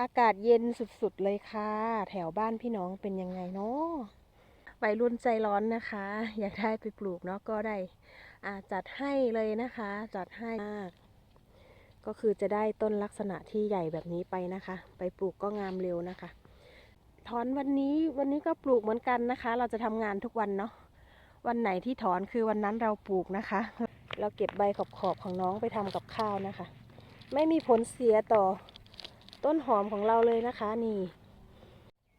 อากาศเย็นสุดๆเลยค่ะ แถวบ้านพี่น้องเป็นยังไงเนาะวัยรุ่นใจร้อนนะคะ อยากได้ไปปลูกเนาะก็ได้อาจัดให้เลยนะคะ จัดให้มากก็คือจะได้ต้นลักษณะที่ใหญ่แบบนี้ไปนะคะ ไปปลูกก็งามเร็วนะคะถอนวันนี้วันนี้ก็ปลูกเหมือนกันนะคะ เราจะทำงานทุกวันเนาะวันไหนที่ถอนคือวันนั้นเราปลูกนะคะ เราเก็บใบขอบๆของน้องไปทำกับข้าวนะคะ ไม่มีผลเสียต่อ ต้นหอมของเราเลยนะคะ นี่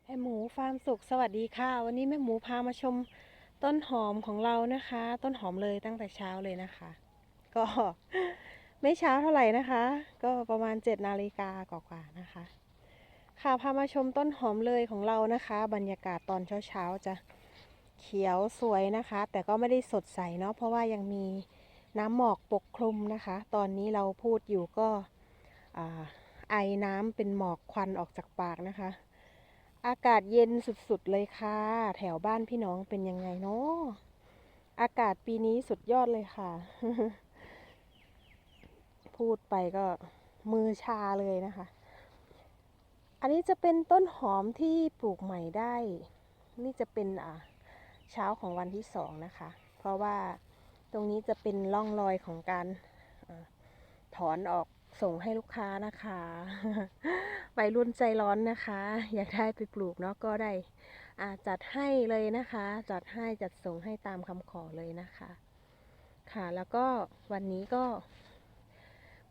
แม่หมูฟาร์มสุขสวัสดีค่ะ วันนี้แม่หมูพามาชมต้นหอมของเรานะคะ ต้นหอมเลยตั้งแต่เช้าเลยนะคะ ก็ไม่เช้าเท่าไหร่นะคะ ก็ประมาณ7นาฬิกากว่าๆนะคะ ค่ะพามาชมต้นหอมเลยของเรานะคะ บรรยากาศตอนเช้าๆจะเขียวสวยนะคะ แต่ก็ไม่ได้สดใสเนาะเพราะว่ายังมีน้ำหมอกปกคลุมนะคะ ตอนนี้เราพูดอยู่ก็อ่า ไอน้ำเป็นหมอกควันออกจากปากนะคะ อากาศเย็นสุดๆเลยค่ะ แถวบ้านพี่น้องเป็นยังไงเนาะอากาศปีนี้สุดยอดเลยค่ะ พูดไปก็มือชาเลยนะคะ อันนี้จะเป็นต้นหอมที่ปลูกใหม่ได้ นี่จะเป็นอ่าเช้าของวันที่สองนะคะ เพราะว่าตรงนี้จะเป็นร่องรอยของการถอนออก ส่งให้ลูกค้านะคะวัยรุ่นใจร้อนนะคะ อยากได้ไปปลูกเนาะก็ได้อาจัดให้เลยนะคะ จัดให้จัดส่งให้ตามคำขอเลยนะคะ ค่ะแล้วก็วันนี้ก็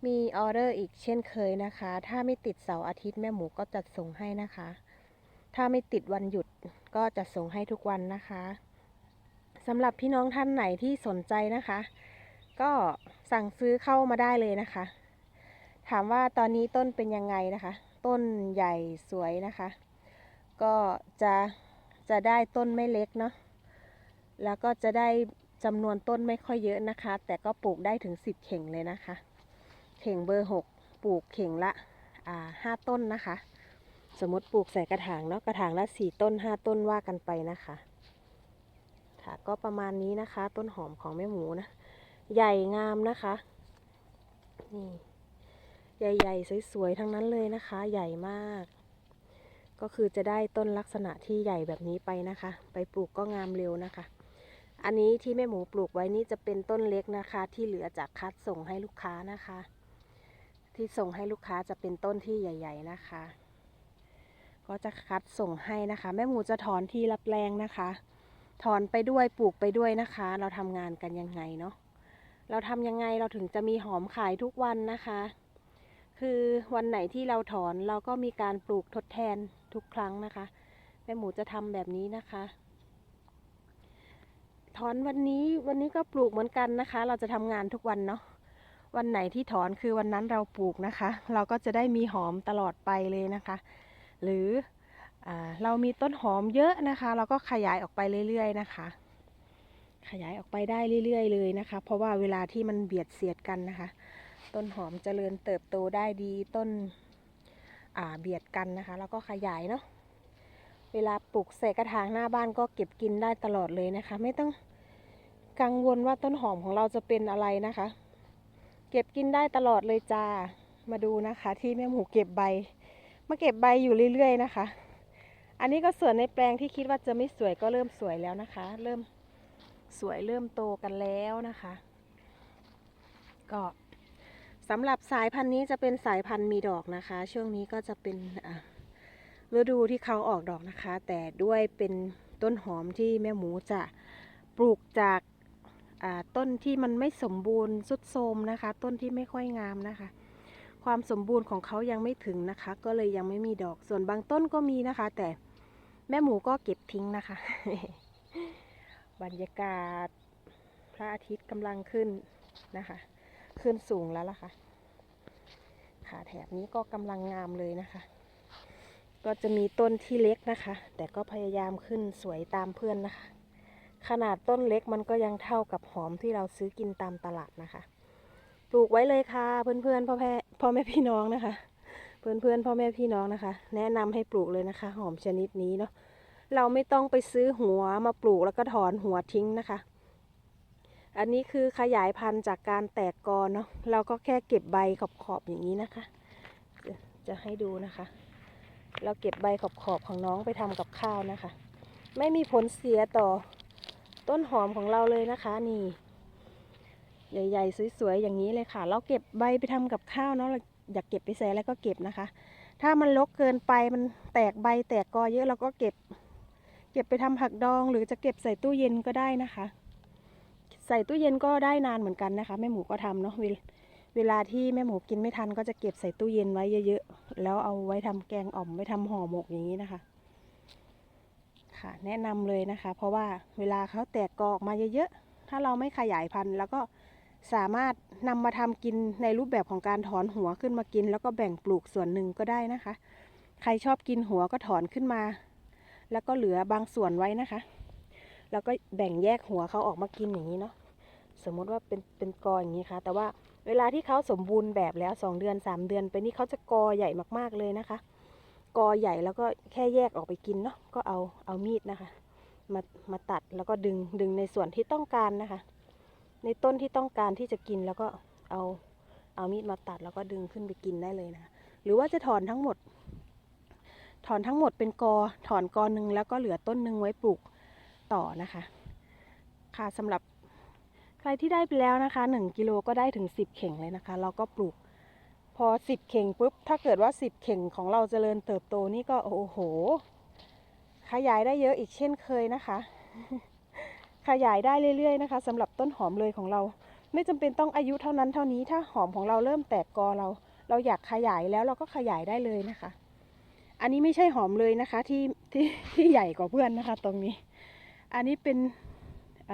มีออเดอร์อีกเช่นเคยนะคะ ถ้าไม่ติดเสาร์อาทิตย์แม่หมูก็จัดส่งให้นะคะ ถ้าไม่ติดวันหยุดก็จะส่งให้ทุกวันนะคะสำหรับพี่น้องท่านไหนที่สนใจนะคะ ก็สั่งซื้อเข้ามาได้เลยนะคะ ถามว่าตอนนี้ต้นเป็นยังไงนะคะ ต้นใหญ่สวยนะคะ ก็จะจะได้ต้นไม่เล็กเนาะแล้วก็จะได้จำนวนต้นไม่ค่อยเยอะนะคะ แต่ก็ปลูกได้ถึง 10 เข่งเลยนะคะ เข่งเบอร์ 6 ปลูกเข่งละอ่าห้าต้นนะคะ สมมติปลูกใส่กระถางเนาะกระถางละ4ต้น 5 ต้นว่ากันไปนะคะค่ะก็ประมาณนี้นะคะ ต้นหอมของแม่หมูนะ ใหญ่งามนะคะนี่ ใหญ่ๆ สวยๆ ทั้งนั้นเลยนะคะ ใหญ่มาก ก็คือจะได้ต้นลักษณะที่ใหญ่แบบนี้ไปนะคะ ไปปลูกก็งามเร็วนะคะ อันนี้ที่แม่หมูปลูกไว้นี่จะเป็นต้นเล็กนะคะ ที่เหลือจากคัดส่งให้ลูกค้านะคะ ที่ส่งให้ลูกค้าจะเป็นต้นที่ใหญ่ ๆ นะคะ ก็จะคัดส่งให้นะคะ แม่หมูจะถอนทีละแปลงนะคะ ถอนไปด้วยปลูกไปด้วยนะคะ เราทำงานกันยังไงเนาะเราทำยังไงเราถึงจะมีหอมขายทุกวันนะคะ คือวันไหนที่เราถอนเราก็มีการปลูกทดแทนทุกครั้งนะคะแม่หมูจะทำแบบนี้นะคะ ถอนวันนี้วันนี้ก็ปลูกเหมือนกันนะคะ เราจะทำงานทุกวันเนาะวันไหนที่ถอนคือวันนั้นเราปลูกนะคะ เราก็จะได้มีหอมตลอดไปเลยนะคะ หรืออเรามีต้นหอมเยอะนะคะ เราก็ขยายออกไปเรื่อย ๆ นะคะ ขยายออกไปได้เรื่อย ๆ เลยนะคะ เพราะว่าเวลาที่มันเบียดเสียดกันนะคะ ต้นหอมเจริญเติบโตได้ดีต้นเบียดกันนะคะ แล้วก็ขยายเนาะเวลาปลูกใส่กระถางหน้าบ้านก็เก็บกินได้ตลอดเลยนะคะ ไม่ต้องกังวลว่าต้นหอมของเราจะเป็นอะไรนะคะ เก็บกินได้ตลอดเลยจ้ามาดูนะคะ ที่แม่หมูเก็บใบ มาเก็บใบอยู่เรื่อย ๆ นะคะ อันนี้ก็ส่วนในแปลงที่คิดว่าจะไม่สวยก็เริ่มสวยแล้วนะคะ เริ่มสวยเริ่มโตกันแล้วนะคะ ก็ สำหรับสายพันธุ์นี้จะเป็นสายพันธุ์มีดอกนะคะ ช่วงนี้ก็จะเป็นฤดูที่เขาออกดอกนะคะ แต่ด้วยเป็นต้นหอมที่แม่หมูจะปลูกจากต้นที่มันไม่สมบูรณ์สุดโทรมนะคะ ต้นที่ไม่ค่อยงามนะคะ ความสมบูรณ์ของเขายังไม่ถึงนะคะ ก็เลยยังไม่มีดอกส่วนบางต้นก็มีนะคะ แต่แม่หมูก็เก็บทิ้งนะคะ บรรยากาศพระอาทิตย์กำลังขึ้นนะคะ ขึ้นสูงแล้วล่ะค่ะ ค่ะแถบนี้ก็กำลังงามเลยนะคะ ก็จะมีต้นที่เล็กนะคะ แต่ก็พยายามขึ้นสวยตามเพื่อนนะคะ ขนาดต้นเล็กมันก็ยังเท่ากับหอมที่เราซื้อกินตามตลาดนะคะ ปลูกไว้เลยค่ะเพื่อนๆพ่อแม่พ่อแม่พี่น้องนะคะ เพื่อนๆพ่อแม่พี่น้องนะคะ แนะนำให้ปลูกเลยนะคะ หอมชนิดนี้เนาะเราไม่ต้องไปซื้อหัวมาปลูกแล้วก็ถอนหัวทิ้งนะคะ อันนี้คือขยายพันธุ์จากการแตกกอเนาะเราก็แค่เก็บใบขอบๆอย่างนี้นะคะ จะจะให้ดูนะคะ เราเก็บใบขอบๆของน้องไปทำกับข้าวนะคะ ไม่มีผลเสียต่อต้นหอมของเราเลยนะคะนี่ใหญ่ๆสวยๆอย่างนี้เลยค่ะ เราเก็บใบไปทำกับข้าวเนาะเราอยากเก็บไปใส่แล้วก็เก็บนะคะ ถ้ามันรกเกินไปมันแตกใบแตกกอเยอะเราก็เก็บ เก็บไปทำผักดองหรือจะเก็บใส่ตู้เย็นก็ได้นะคะ ใส่ตู้เย็นก็ได้นานเหมือนกันนะคะแม่หมูก็ทำเนาะเวลาที่แม่หมูกินไม่ทันก็จะเก็บใส่ตู้เย็นไว้เยอะๆ แล้วเอาไว้ทำแกงอ่อมไว้ทำห่อหมกอย่างนี้นะคะ ค่ะ แนะนำเลยนะคะ เพราะว่าเวลาเขาแตกกอออกมาเยอะๆ ถ้าเราไม่ขยายพันธุ์แล้วก็สามารถนำมาทำกินในรูปแบบของการถอนหัวขึ้นมากิน แล้วก็แบ่งปลูกส่วนหนึ่งก็ได้นะคะ ใครชอบกินหัวก็ถอนขึ้นมา แล้วก็เหลือบางส่วนไว้นะคะ แล้วก็แบ่งแยกหัวเขาออกมากินอย่างนี้เนาะสมมติว่าเป็นเป็นกออย่างนี้ค่ะ แต่ว่าเวลาที่เขาสมบูรณ์แบบแล้วสองเดือนสามเดือน ไปนี่เขาจะกอใหญ่มากๆเลยนะคะ กอใหญ่แล้วก็แค่แยกออกไปกินเนาะก็เอาเอามีดนะคะ มามาตัดแล้วก็ดึงดึงในส่วนที่ต้องการนะคะ ในต้นที่ต้องการที่จะกินแล้วก็เอาเอามีดมาตัดแล้วก็ดึงขึ้นไปกินได้เลยนะคะหรือว่าจะถอนทั้งหมด ถอนทั้งหมดเป็นกอถอนกอหนึ่งแล้วก็เหลือต้นหนึ่งไว้ปลูก ต่อนะคะ ค่ะสำหรับใครที่ได้ไปแล้วนะคะหนึ่งกิโลก็ได้ถึงสิบเข่งเลยนะคะ เราก็ปลูกพอสิบเข่งปุ๊บ ถ้าเกิดว่าสิบเข่งของเราเจริญเติบโตนี่ก็โอ้โห ขยายได้เยอะอีกเช่นเคยนะคะ ขยายได้เรื่อยๆนะคะสำหรับต้นหอมเลยของเรา ไม่จำเป็นต้องอายุเท่านั้นเท่านี้ถ้าหอมของเราเริ่มแตกกอเรา เราอยากขยายแล้วเราก็ขยายได้เลยนะคะ อันนี้ไม่ใช่หอมเลยนะคะที่ที่ที่ใหญ่กว่าเพื่อนนะคะ ตรงนี้ อันนี้เป็นอ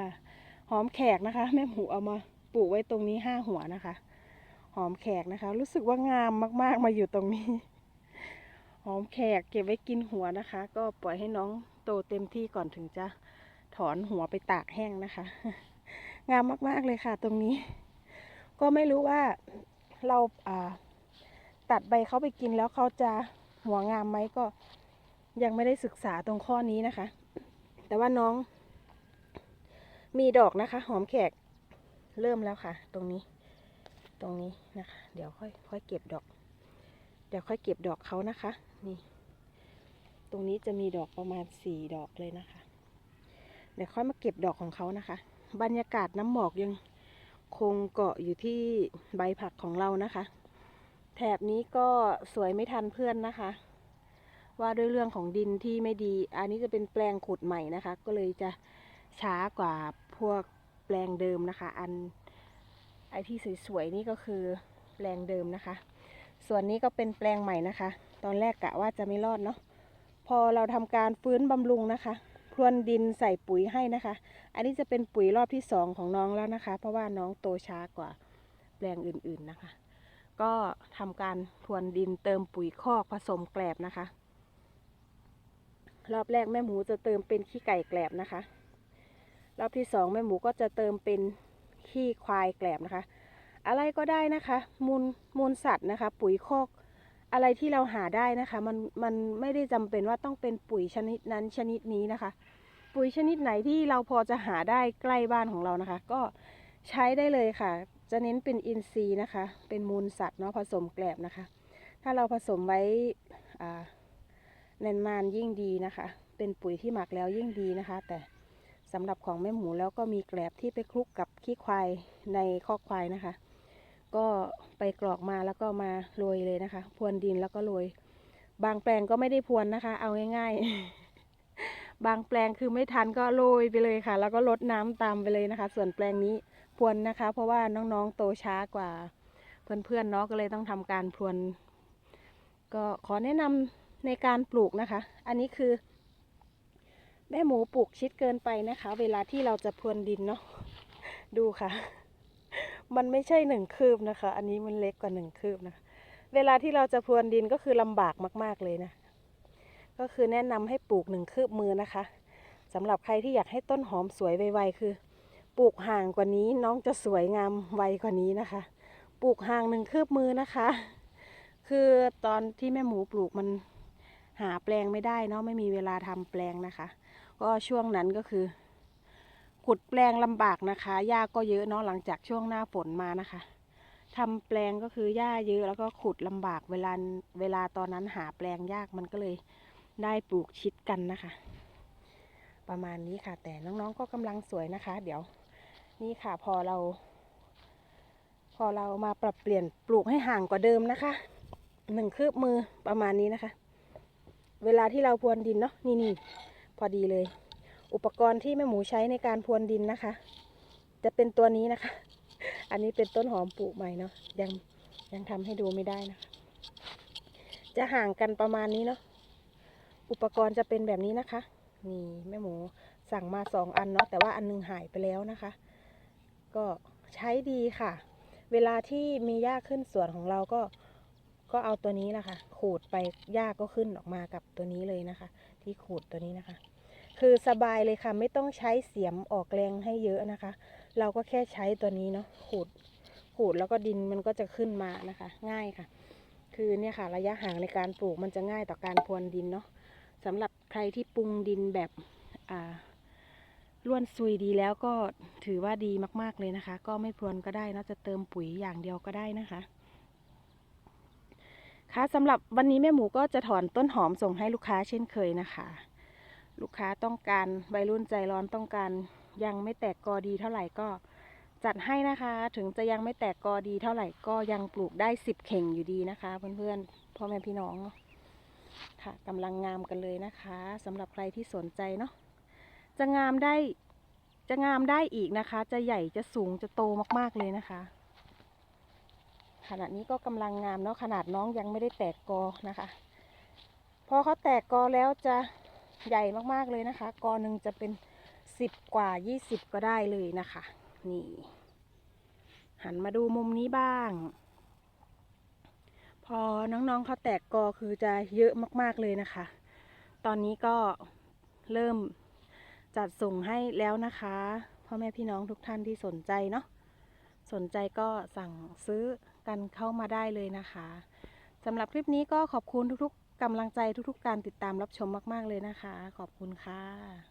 หอมแขกนะคะแม่หมูเอามาปลูกไว้ตรงนี้ห้าหัวนะคะ หอมแขกนะคะ รู้สึกว่างามมากๆมาอยู่ตรงนี้ หอมแขกเก็บไว้กินหัวนะคะ ก็ปล่อยให้น้องโตเต็มที่ก่อนถึงจะถอนหัวไปตากแห้งนะคะ งามมากๆเลยค่ะ ตรงนี้ ก็ไม่รู้ว่าเราตัดใบเขาไปกินแล้วเขาจะหัวงามไหมก็ยังไม่ได้ศึกษาตรงข้อนี้นะคะ แต่ว่าน้อง มีดอกนะคะ หอมแขกเริ่มแล้วค่ะ ตรงนี้ ตรงนี้นะคะ เดี๋ยวค่อยค่อยเก็บดอก เดี๋ยวค่อยเก็บดอกเขานะคะ นี่ ตรงนี้จะมีดอกประมาณสี่ดอกเลยนะคะ เดี๋ยวค่อยมาเก็บดอกของเขานะคะ บรรยากาศน้ำหมอกยังคงเกาะอยู่ที่ใบผักของเรานะคะ แถบนี้ก็สวยไม่ทันเพื่อนนะคะ ว่าด้วยเรื่องของดินที่ไม่ดี อันนี้จะเป็นแปลงขุดใหม่นะคะ ก็เลยจะช้ากว่าพวกแปลงเดิมนะคะ อันไอที่สวยๆนี่ก็คือแปลงเดิมนะคะ ส่วนนี้ก็เป็นแปลงใหม่นะคะ ตอนแรกกะว่าจะไม่รอดเนาะพอเราทำการฟื้นบำรุงนะคะพรวนดินใส่ปุ๋ยให้นะคะ อันนี้จะเป็นปุ๋ยรอบที่สองของน้องแล้วนะคะ เพราะว่าน้องโตช้ากว่าแปลงอื่นๆนะคะ ก็ทำการพรวนดินเติมปุ๋ยคอกผสมแกลบนะคะ รอบแรกแม่หมูจะเติมเป็นขี้ไก่แกลบนะคะ รอบที่สองแม่หมูก็จะเติมเป็นขี้ควายแกลบนะคะ อะไรก็ได้นะคะ มูลมูลสัตว์นะคะ ปุ๋ยคอกอะไรที่เราหาได้นะคะ มันมันไม่ได้จำเป็นว่าต้องเป็นปุ๋ยชนิดนั้นชนิดนี้นะคะ ปุ๋ยชนิดไหนที่เราพอจะหาได้ใกล้บ้านของเรานะคะ ก็ใช้ได้เลยค่ะ จะเน้นเป็นอินทรีย์นะคะ เป็นมูลสัตว์เนาะผสมแกลบนะคะ ถ้าเราผสมไว้อ่า นานยิ่งดีนะคะ เป็นปุ๋ยที่หมักแล้วยิ่งดีนะคะ แต่สำหรับของแม่หมูแล้วก็มีแกลบที่ไปคลุกกับขี้ควายในคอกควายนะคะ ก็ไปกรอกมาแล้วก็มาโรยเลยนะคะ พรวนดินแล้วก็โรย บางแปลงก็ไม่ได้พรวนนะคะ เอาง่ายๆ บางแปลงคือไม่ทันก็โรยไปเลยค่ะ แล้วก็ลดน้ำตามไปเลยนะคะ ส่วนแปลงนี้พรวนนะคะ เพราะว่าน้องๆโตช้ากว่า เพื่อนๆเนาะก็เลยต้องทำการพรวน ก็ขอแนะนำ ในการปลูกนะคะ อันนี้คือ แม่หมูปลูกชิดเกินไปนะคะ เวลาที่เราจะพรวนดินเนาะดูค่ะ มันไม่ใช่หนึ่งคืบนะคะ อันนี้มันเล็กกว่าหนึ่งคืบนะคะ เวลาที่เราจะพรวนดินก็คือลำบากมาก ๆเลยนะ ก็คือแนะนำให้ปลูกหนึ่งคืบมือนะคะสำหรับใครที่อยากให้ต้นหอมสวยไวๆคือ ปลูกห่างกว่านี้น้องจะสวยงามไวกว่านี้นะคะ ปลูกห่างหนึ่งคืบมือนะคะ คือตอนที่แม่หมูปลูกมัน หาแปลงไม่ได้เนาะไม่มีเวลาทำแปลงนะคะ ก็ช่วงนั้นก็คือ ขุดแปลงลำบากนะคะหญ้าก็เยอะเนาะหลังจากช่วงหน้าฝนมานะคะทำแปลงก็คือหญ้าเยอะแล้วก็ขุดลำบากเวลาเวลาตอนนั้นหาแปลงยากมันก็เลยได้ปลูกชิดกันนะคะ ประมาณนี้ค่ะ แต่น้องๆก็กำลังสวยนะคะ เดี๋ยวนี่ค่ะพอเรา พอเรามาปรับเปลี่ยนปลูกให้ห่างกว่าเดิมนะคะหนึ่งคืบมือประมาณนี้นะคะ เวลาที่เราพรวนดินเนาะนี่นี่พอดีเลย อุปกรณ์ที่แม่หมูใช้ในการพรวนดินนะคะ จะเป็นตัวนี้นะคะ อันนี้เป็นต้นหอมปลูกใหม่เนาะยังยังทำให้ดูไม่ได้นะคะ จะห่างกันประมาณนี้เนาะอุปกรณ์จะเป็นแบบนี้นะคะนี่แม่หมูสั่งมาสองอันเนาะแต่ว่าอันหนึงหายไปแล้วนะคะ ก็ใช้ดีค่ะ เวลาที่มีหญ้าขึ้นสวนของเราก็ ก็เอาตัวนี้นะคะ ขูดไปหญ้าก็ขึ้นออกมากับตัวนี้เลยนะคะ ที่ขูดตัวนี้นะคะ คือสบายเลยค่ะ ไม่ต้องใช้เสียมออกแรงให้เยอะนะคะ เราก็แค่ใช้ตัวนี้เนาะขูดขูดแล้วก็ดินมันก็จะขึ้นมานะคะ ง่ายค่ะ คือเนี่ยค่ะ ระยะห่างในการปลูกมันจะง่ายต่อการพรวนดินเนาะสำหรับใครที่ปรุงดินแบบอ่าล้วนซุยดีแล้วก็ถือว่าดีมากๆเลยนะคะ ก็ไม่พรวนก็ได้นะจะเติมปุ๋ยอย่างเดียวก็ได้นะคะ ค่ะสำหรับวันนี้แม่หมูก็จะถอนต้นหอมส่งให้ลูกค้าเช่นเคยนะคะ ลูกค้าต้องการวัยรุ่นใจร้อนต้องการยังไม่แตกกอดีเท่าไหร่ก็จัดให้นะคะ ถึงจะยังไม่แตกกอดีเท่าไหร่ก็ยังปลูกได้สิบเข่งอยู่ดีนะคะ เพื่อนๆพ่อแม่พี่น้องค่ะกำลังงามกันเลยนะคะสำหรับใครที่สนใจเนาะจะงามได้จะงามได้อีกนะคะ จะใหญ่จะสูงจะโตมากๆเลยนะคะ ขณะนี้ก็กำลังงามเนาะขนาดน้องยังไม่ได้แตกกอนะคะ พอเขาแตกกอแล้วจะใหญ่มากๆเลยนะคะ กอหนึ่งจะเป็นสิบกว่ายี่สิบก็ได้เลยนะคะ นี่ หันมาดูมุมนี้บ้าง พอน้องๆเขาแตกกอคือจะเยอะมากๆเลยนะคะ ตอนนี้ก็เริ่มจัดส่งให้แล้วนะคะพ่อแม่พี่น้องทุกท่านที่สนใจเนาะสนใจก็สั่งซื้อ กันเข้ามาได้เลยนะคะสำหรับคลิปนี้ก็ขอบคุณทุกๆกำลังใจทุกๆ การติดตามรับชมมาก ๆ เลยนะคะ ขอบคุณค่ะ